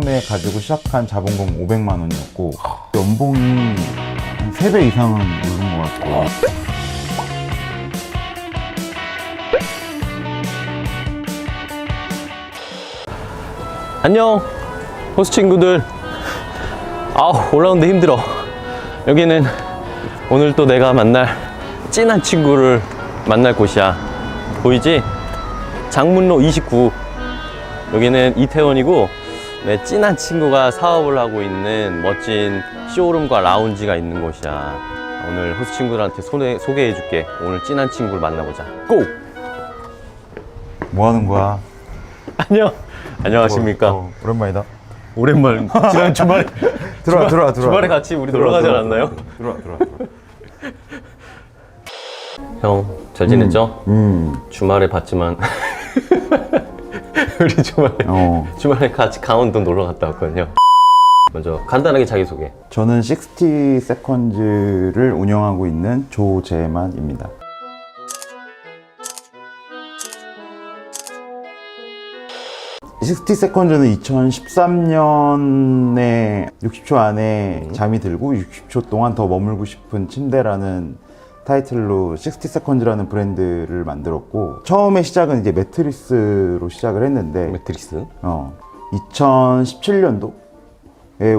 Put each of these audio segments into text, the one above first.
처음에 가지고 시작한 자본금 500만 원이었고 연봉이 한 3배 이상은 오른 것 같고. 안녕 호스 친구들. 아우 올라오는데 힘들어. 여기는 오늘 또 내가 만날 찐한 친구를 만날 곳이야. 보이지? 장문로 29 여기는 이태원이고 내 찐한 친구가 사업을 하고 있는 멋진 쇼룸과 라운지가 있는 곳이야. 오늘 호스 친구들한테 소개, 소개해 줄게. 오늘 찐한 친구를 만나보자. 고! 뭐 하는 거야? 안녕. 안녕하십니까? 어, 오랜만이다. 오랜만 지난 주말에 들어와 들어와 들어와. 주말에 같이 우리 놀러 가지 않았나요? 들어와 들어와 들어와 형 잘 지냈죠? 음, 주말에 봤지만 우리 주말에 어. 주말에 같이 강원도 놀러 갔다 왔거든요. 먼저 간단하게 자기 소개. 저는 60 세컨즈를 운영하고 있는 조재만입니다. 식스티 세컨즈는 2013년에 60초 안에 잠이 들고 60초 동안 더 머물고 싶은 침대라는 타이틀로 60 세컨즈라는 브랜드를 만들었고 처음에 시작은 이제 매트리스로 시작을 했는데 매트리스. 어, 2017년도에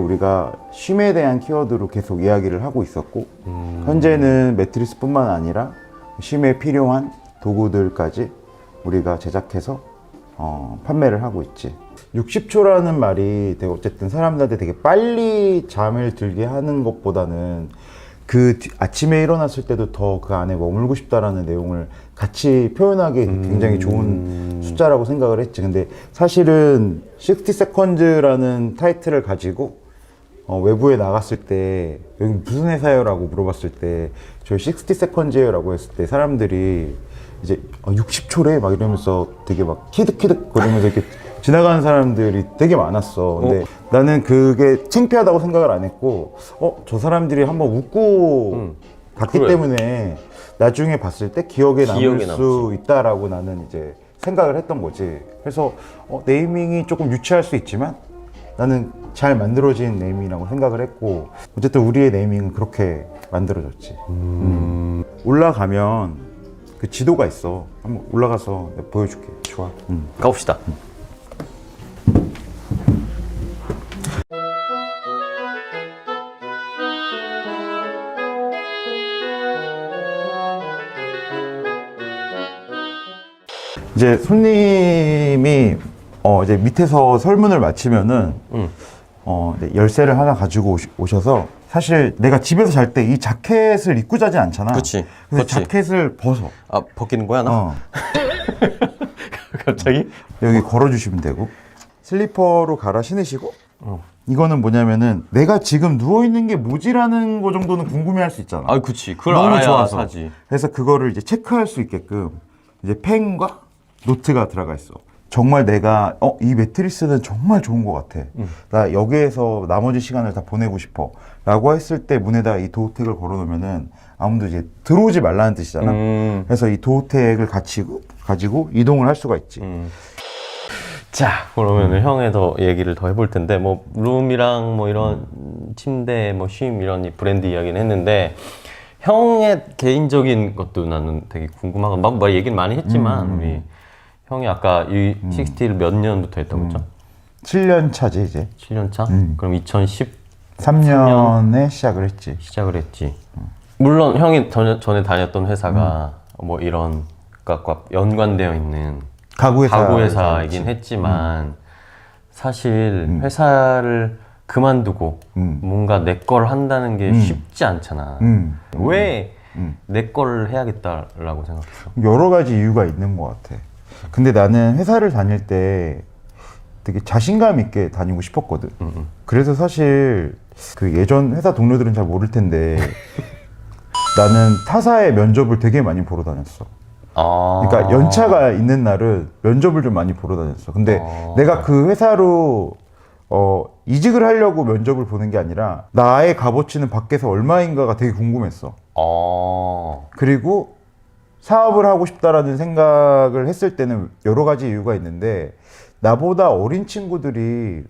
우리가 쉼에 대한 키워드로 계속 이야기를 하고 있었고 현재는 매트리스뿐만 아니라 쉼에 필요한 도구들까지 우리가 제작해서 어, 판매를 하고 있지. 60초라는 말이 되게 어쨌든 사람들한테 되게 빨리 잠을 들게 하는 것보다는 그 뒤- 아침에 일어났을 때도 더 그 안에 머물고 싶다라는 내용을 같이 표현하기 굉장히 좋은 숫자라고 생각을 했지. 근데 사실은 60 seconds라는 타이틀을 가지고 어, 외부에 나갔을 때 여기 무슨 회사예요라고 물어봤을 때 저희 60 seconds예요라고 했을 때 사람들이 이제 어, 60초래 막 이러면서 되게 막 키득키득 거리면서 이렇게 지나가는 사람들이 되게 많았어. 근데 나는 그게 창피하다고 생각을 안 했고 어 저 사람들이 한번 웃고 음. 갔기 그래. 때문에 나중에 봤을 때 기억에 남을 기억에 수 있다라고 나는 이제 생각을 했던 거지. 그래서 어, 네이밍이 조금 유치할 수 있지만 나는 잘 만들어진 네이밍이라고 생각을 했고 어쨌든 우리의 네이밍은 그렇게 만들어졌지. 음. 올라가면 그 지도가 있어. 한번 올라가서 내가 보여줄게. 좋아. 가봅시다. 이제 손님이 어 이제 밑에서 설문을 마치면은 음. 어 이제 열쇠를 하나 가지고 오시, 오셔서 사실 내가 집에서 잘 때 이 자켓을 입고 자지 않잖아. 그래서 그치. 자켓을 벗어. 아 벗기는 거야 나? 어. 갑자기? 여기 걸어주시면 되고 슬리퍼로 갈아 신으시고 이거는 뭐냐면은 내가 지금 누워 있는 게 뭐지라는 거 정도는 궁금해할 수 있잖아. 아 그치. 그걸 너무 알아야 좋아서. 사지. 그래서 그거를 이제 체크할 수 있게끔 이제 펜과 노트가 들어가 있어. 정말 내가 어 이 매트리스는 정말 좋은 것 같아. 나 여기에서 나머지 시간을 다 보내고 싶어.라고 했을 때 문에다 이 도어택을 걸어놓으면은 아무도 이제 들어오지 말라는 뜻이잖아. 음. 그래서 이 도어택을 가지고 가지고 이동을 할 수가 있지. 음. 자 그러면은 형의 더 얘기를 더 해볼 텐데 뭐 룸이랑 뭐 이런 침대 뭐 쉼 이런 이 브랜드 이야기는 했는데 형의 개인적인 것도 나는 되게 궁금하고 막, 막 얘기를 많이 했지만 우리 형이 아까 이 60를 몇 년부터 했다고 했죠? 7년 차지 이제. 7년 차? 음. 그럼 2010 3년에 시작을 했지. 시작을 했지. 물론 형이 전에, 전에 다녔던 회사가 뭐 이런 것과 연관되어 있는 가구 회사. 가구 회사이긴 했지만 사실 회사를 그만두고 음. 뭔가 내 걸 한다는 게 쉽지 않잖아. 음. 왜 음. 내걸 해야겠다라고 생각했어? 여러 가지 이유가 있는 것 같아. 근데 나는 회사를 다닐 때 되게 자신감 있게 다니고 싶었거든. 음, 그래서 사실 그 예전 회사 동료들은 잘 모를 텐데 나는 타사의 면접을 되게 많이 보러 다녔어. 아. 그러니까 연차가 있는 날은 면접을 좀 많이 보러 다녔어. 근데 아. 내가 그 회사로 어, 이직을 하려고 면접을 보는 게 아니라 나의 값어치는 밖에서 얼마인가가 되게 궁금했어. 아. 그리고 사업을 하고 싶다라는 생각을 했을 때는 여러 가지 이유가 있는데 나보다 어린 친구들이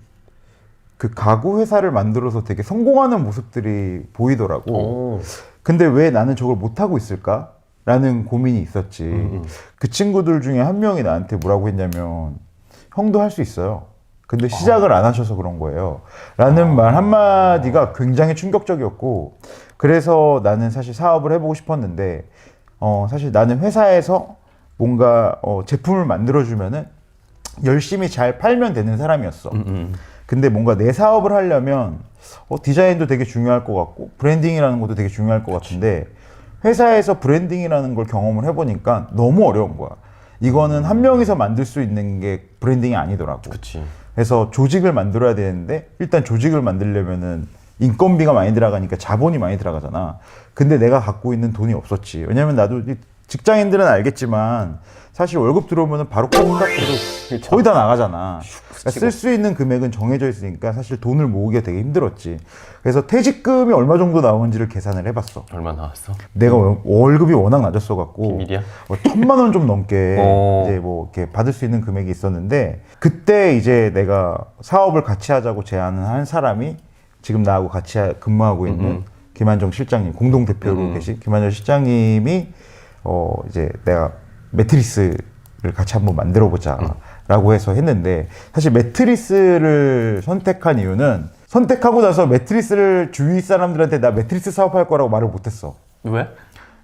그 가구 회사를 만들어서 되게 성공하는 모습들이 보이더라고. 오. 근데 왜 나는 저걸 못 하고 있을까? 라는 고민이 있었지. 음, 그 친구들 중에 한 명이 나한테 뭐라고 했냐면, 형도 할 수 있어요. 근데 시작을 안 하셔서 그런 거예요. 라는 말 한마디가 굉장히 충격적이었고, 그래서 나는 사실 사업을 해보고 싶었는데, 어, 사실 나는 회사에서 뭔가 어, 제품을 만들어주면은 열심히 잘 팔면 되는 사람이었어. 음. 근데 뭔가 내 사업을 하려면 어, 디자인도 되게 중요할 것 같고 브랜딩이라는 것도 되게 중요할 것 같은데 회사에서 브랜딩이라는 걸 경험을 해보니까 너무 어려운 거야. 이거는 한 명이서 만들 수 있는 게 브랜딩이 아니더라고. 그치. 그래서 조직을 만들어야 되는데 일단 조직을 만들려면은 인건비가 많이 들어가니까 자본이 많이 들어가잖아. 근데 내가 갖고 있는 돈이 없었지. 왜냐면 나도 이 직장인들은 알겠지만 사실 월급 들어오면은 바로 콩닥으로 거의 다 나가잖아. 그러니까 쓸수 있는 금액은 정해져 있으니까 사실 돈을 모으기가 되게 힘들었지. 그래서 퇴직금이 얼마 정도 나오는지를 계산을 해봤어. 얼마 나왔어? 내가 월- 월급이 워낙 낮았어 갖고 비밀이야? 뭐 천만 원 좀 넘게 어. 이제 뭐 이렇게 받을 수 있는 금액이 있었는데 그때 이제 내가 사업을 같이 하자고 제안을 한 사람이 지금 나하고 같이 하- 근무하고 있는 음. 김한정 실장님 공동 대표로 음. 계신 김한정 실장님이 어 이제 내가 매트리스를 같이 한번 만들어 음. 보자라고 해서 했는데 사실 매트리스를 선택한 이유는 선택하고 나서 매트리스를 주위 사람들한테 나 매트리스 사업할 거라고 말을 못했어. 왜?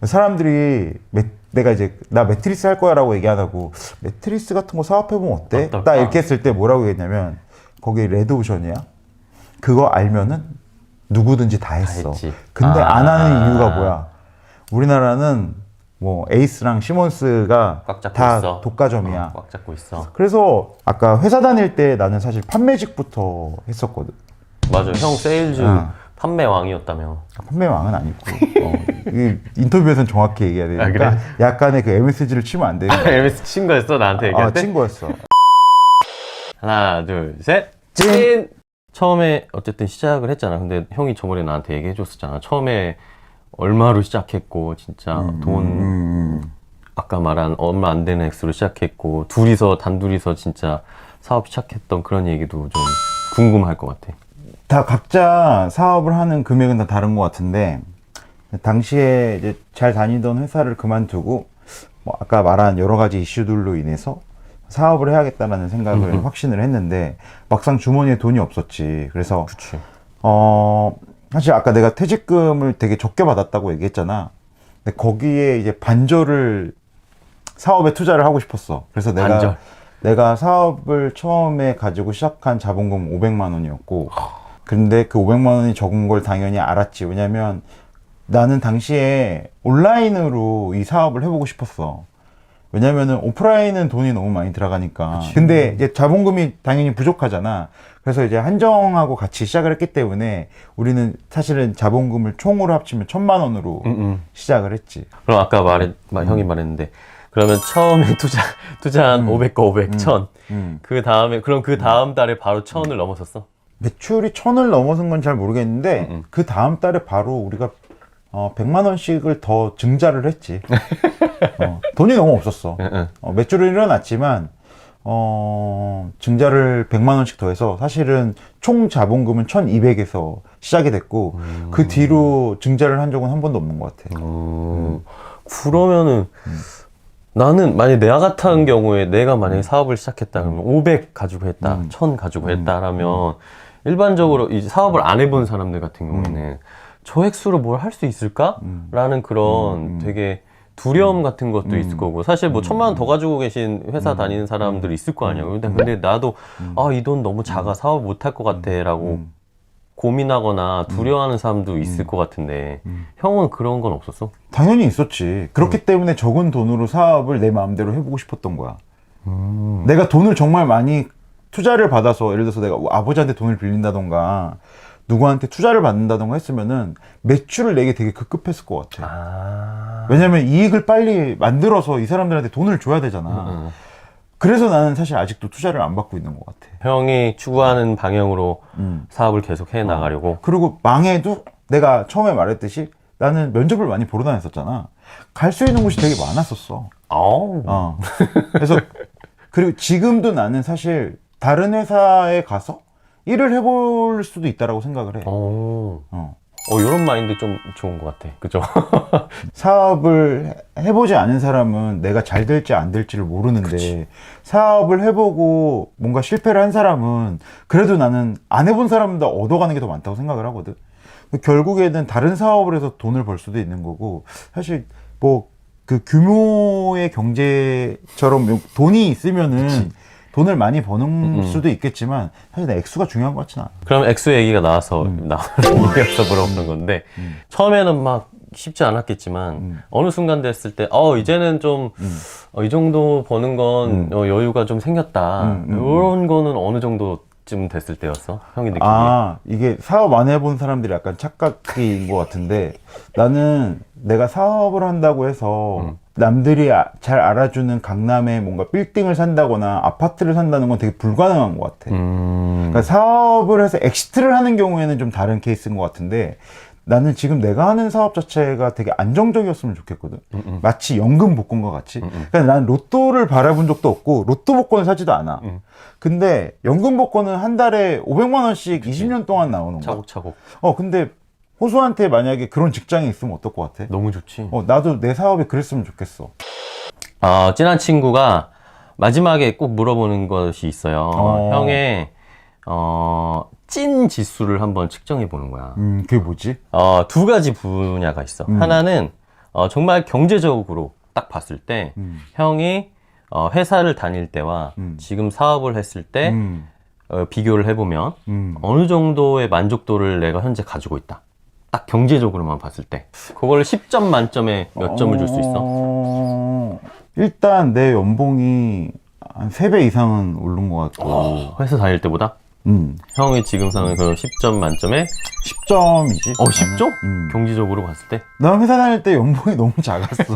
사람들이 매- 내가 이제 나 매트리스 할 거야라고 얘기 안 하고 매트리스 같은 거 사업해 보면 어때? 어떨까? 딱 이렇게 했을 때 뭐라고 했냐면 거기 레드오션이야. 그거 알면은 누구든지 다 했어. 했지. 근데 아. 안 하는 이유가 뭐야? 우리나라는 뭐 에이스랑 시몬스가 꽉 잡고 다 있어. 독과점이야. 어, 꽉 잡고 있어. 그래서 아까 회사 다닐 때 나는 사실 판매직부터 했었거든. 맞아. 형 세일즈 어. 판매 왕이었다며. 판매 왕은 아니고 어, 이 인터뷰에서는 정확히 얘기해야 되니까 아, 그래? 약간의 그 MSG를 치면 안 거야. MS 친 거였어 나한테 아, 얘기할 때. 친구였어. 하나, 둘, 셋. 찐! 찐! 처음에 어쨌든 시작을 했잖아. 근데 형이 저번에 나한테 얘기해 줬었잖아. 처음에 얼마로 시작했고 진짜 돈 음, 아까 말한 얼마 안 되는 액수로 시작했고 둘이서 단둘이서 진짜 사업 시작했던 그런 얘기도 좀 궁금할 것 같아. 다 각자 사업을 하는 금액은 다 다른 것 같은데 당시에 이제 잘 다니던 회사를 그만두고 뭐 아까 말한 여러 가지 이슈들로 인해서 사업을 해야겠다라는 생각을 음. 확신을 했는데 막상 주머니에 돈이 없었지. 그래서 그치. 어, 사실 아까 내가 퇴직금을 되게 적게 받았다고 얘기했잖아. 근데 거기에 이제 반절을 사업에 투자를 하고 싶었어. 그래서 내가 반절? 내가 사업을 처음에 가지고 시작한 자본금 500만 원이었고, 근데 그 500만 원이 적은 걸 당연히 알았지. 왜냐면 나는 당시에 온라인으로 이 사업을 해보고 싶었어. 왜냐면은 오프라인은 돈이 너무 많이 들어가니까. 근데 이제 자본금이 당연히 부족하잖아. 그래서 이제 한정하고 같이 시작을 했기 때문에 우리는 사실은 자본금을 총으로 합치면 천만 원으로 음, 음. 시작을 했지. 그럼 아까 말했, 말, 형이 말했는데 그러면 처음에 투자 투자한 500거 500, 1000. 음. 그 다음에 그럼 그 다음 달에 바로 1000을 넘었었어? 매출이 천을 넘어선 건 잘 모르겠는데 음, 음. 그 다음 달에 바로 우리가 어, 100만 원씩을 더 증자를 했지. 어, 돈이 너무 없었어. 응, 응. 어, 매출은 일어났지만 어, 증자를 100만 원씩 더해서 사실은 총 자본금은 1,200에서 시작이 됐고 그 뒤로 증자를 한 적은 한 번도 없는 것 같아. 음. 그러면은 나는 만약에 내가 같은 경우에 내가 만약에 사업을 시작했다 그러면 500 가지고 했다, 음. 1000 가지고 했다라면 일반적으로 이제 사업을 안 해본 사람들 같은 경우에는 저 액수로 뭘 할 수 있을까라는 그런 되게 두려움 같은 것도 있을 거고. 사실 뭐 천만 원 더 가지고 계신 회사 다니는 사람들 있을 거 아니야. 근데 근데 나도 아 이 돈 너무 작아. 사업 못 할 것 같아라고 고민하거나 두려워하는 사람도 있을 것 같은데. 형은 그런 건 없었어? 당연히 있었지. 그렇기 때문에 적은 돈으로 사업을 내 마음대로 해보고 싶었던 거야. 내가 돈을 정말 많이 투자를 받아서 예를 들어서 내가 아버지한테 돈을 빌린다던가 누구한테 투자를 받는다던가 했으면은 매출을 내게 되게 급급했을 것 같아. 아. 왜냐면 이익을 빨리 만들어서 이 사람들한테 돈을 줘야 되잖아. 응. 그래서 나는 사실 아직도 투자를 안 받고 있는 것 같아. 형이 추구하는 방향으로 음. 사업을 계속 해 나가려고. 그리고 망해도 내가 처음에 말했듯이 나는 면접을 많이 보러 다녔었잖아. 갈 수 있는 곳이 되게 많았었어. 아우. 어. 그래서 그리고 지금도 나는 사실 다른 회사에 가서 일을 해볼 수도 있다라고 생각을 해. 어, 어. 어, 이런 마인드 좀 좋은 것 같아. 그죠? 사업을 해- 해보지 않은 사람은 내가 잘 될지 안 될지를 모르는데 사업을 해보고 뭔가 실패를 한 사람은 그래도 나는 안 해본 사람보다 얻어가는 게 더 많다고 생각을 하거든. 결국에는 다른 사업을 해서 돈을 벌 수도 있는 거고 사실 뭐 그 규모의 경제처럼 돈이 있으면은 돈을 많이 버는 수도 있겠지만 사실 나 액수가 중요한 것 같진 않아. 그럼 엑소 얘기가 나와서 나오는 얘기여서 물어보는 건데 처음에는 막 쉽지 않았겠지만 음. 어느 순간 됐을 때 어 이제는 좀 이 정도 버는 건 어, 여유가 좀 생겼다. 음, 음, 이런 거는 어느 정도쯤 됐을 때였어? 형이 느끼기에 아, 이게 사업 안 해본 사람들이 약간 착각인 것 같은데 나는 내가 사업을 한다고 해서 남들이 아- 잘 알아주는 강남에 뭔가 빌딩을 산다거나 아파트를 산다는 건 되게 불가능한 것 같아. 음, 그러니까 사업을 해서 엑시트를 하는 경우에는 좀 다른 케이스인 것 같은데 나는 지금 내가 하는 사업 자체가 되게 안정적이었으면 좋겠거든. 마치 연금 복권과 같이. 그러니까 나는 로또를 바라본 적도 없고 로또 복권을 사지도 않아. 근데 연금 복권은 한 달에 500만 원씩 20년 동안 나오는 거야. 차곡차곡 어 근데 호수한테 만약에 그런 직장이 있으면 어떨 것 같아? 너무 좋지 어 나도 내 사업에 그랬으면 좋겠어. 아, 친한 친구가 마지막에 꼭 물어보는 것이 있어요 어. 형의 어, 찐 지수를 한번 측정해 보는 거야 음 그게 뭐지? 어, 두 가지 분야가 있어. 음. 하나는 어, 정말 경제적으로 딱 봤을 때 음. 형이 어, 회사를 다닐 때와 음. 지금 사업을 했을 때 음, 어, 비교를 해보면 음. 어느 정도의 만족도를 내가 현재 가지고 있다. 딱 경제적으로만 봤을 때. 그걸 10점 만점에 몇 점을 줄 수 있어? 어, 일단 내 연봉이 한 3배 이상은 오른 것 같고 회사 다닐 때보다? 음, 형이 지금 그 10점 만점에 10점이지 어 10점? 음. 경제적으로 봤을 때? 난 회사 다닐 때 연봉이 너무 작았어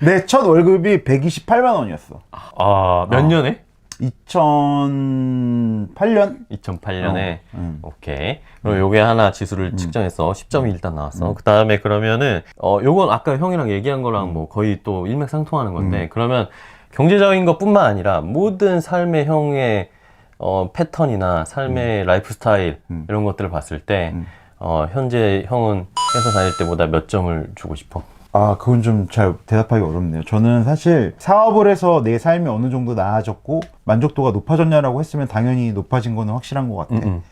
내 첫 월급이 128만 원이었어 아, 몇 어. 년에? 2008년? 2008년에 음. 오케이. 그럼 요게 하나 지수를 측정해서 10점이 일단 나왔어. 그 다음에 그러면은, 어, 요건 아까 형이랑 얘기한 거랑 뭐 거의 또 일맥상통하는 건데, 그러면 경제적인 것 뿐만 아니라 모든 삶의 형의 어, 패턴이나 삶의 라이프 스타일, 음. 이런 것들을 봤을 때, 음. 어, 현재 형은 회사 다닐 때보다 몇 점을 주고 싶어? 아, 그건 좀 잘 대답하기 어렵네요. 저는 사실 사업을 해서 내 삶이 어느 정도 나아졌고 만족도가 높아졌냐라고 했으면 당연히 높아진 거는 확실한 것 같아. 음, 음.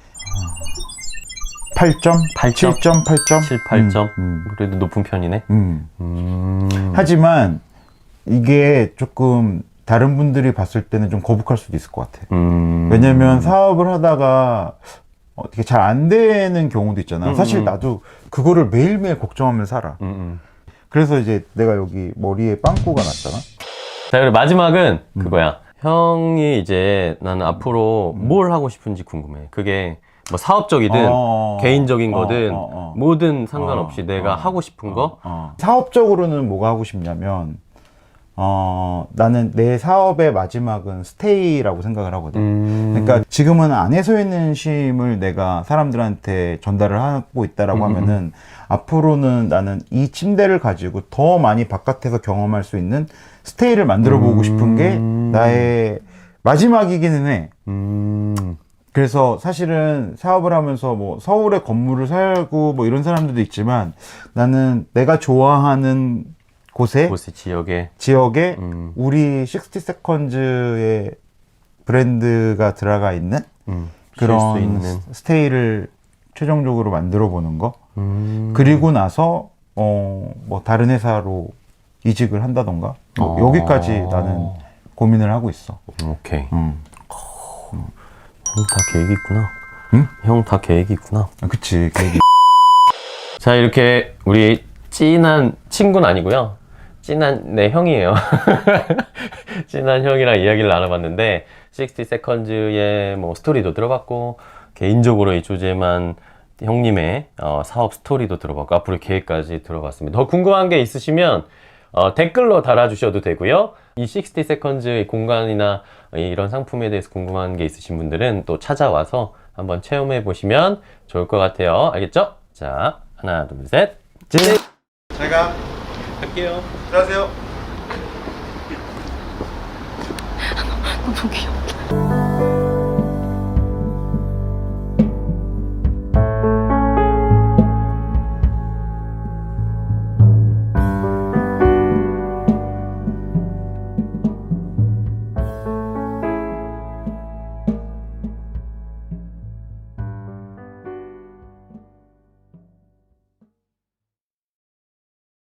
8점? 8점? 7점? 8점? 7, 8점? 음, 그래도 높은 편이네? 음, 음. 음. 하지만 이게 조금 다른 분들이 봤을 때는 좀 거북할 수도 있을 것 같아. 음. 왜냐면 사업을 하다가 어떻게 잘 안 되는 경우도 있잖아. 음, 사실 음. 나도 그거를 매일매일 걱정하면서 살아. 음, 음. 그래서 이제 내가 여기 머리에 빵꾸가 났잖아. 자, 그리고 마지막은 음. 그거야. 형이 이제 나는 앞으로 뭘 하고 싶은지 궁금해. 그게 뭐 사업적이든 어, 개인적인 어, 거든 어, 어. 뭐든 상관없이 어, 내가 어, 하고 싶은 거. 어. 사업적으로는 뭐가 하고 싶냐면 어, 나는 내 사업의 마지막은 스테이라고 생각을 하거든. 음. 그러니까 지금은 안에 서 있는 쉼을 내가 사람들한테 전달을 하고 있다라고 음, 하면은 앞으로는 나는 이 침대를 가지고 더 많이 바깥에서 경험할 수 있는 스테이를 만들어 보고 싶은 게 음. 나의 마지막이기는 해. 음. 그래서 사실은 사업을 하면서 뭐 서울에 건물을 살고 뭐 이런 사람들도 있지만 나는 내가 좋아하는 곳에 곳의 지역에 지역에 음. 우리 60 세컨즈의 브랜드가 들어가 있는 음. 그런 있는. 스- 스테이를 최종적으로 만들어 보는 거. 음. 그리고 나서 어 뭐 다른 회사로 이직을 한다던가 뭐 어. 여기까지 나는 고민을 하고 있어. 오케이. 음. 형다 계획이 있구나. 응? 형 다 계획이 있구나. 아, 그치. 계획이. 자, 이렇게 우리 찐한 친구는 아니고요. 찐한 내 형이에요. 찐한 형이랑 이야기를 나눠봤는데 60 세컨즈의 뭐 스토리도 들어봤고 개인적으로 이 조재만 형님의 어, 사업 스토리도 들어봤고 앞으로 계획까지 들어봤습니다. 더 궁금한 게 있으시면 어, 댓글로 달아주셔도 되고요. 이 60 세컨즈 공간이나 이런 상품에 대해서 궁금한 게 있으신 분들은 또 찾아와서 한번 체험해 보시면 좋을 것 같아요. 알겠죠? 자, 하나, 둘, 셋. 제 제가 갈게요. 들어가세요. 너무 귀엽다.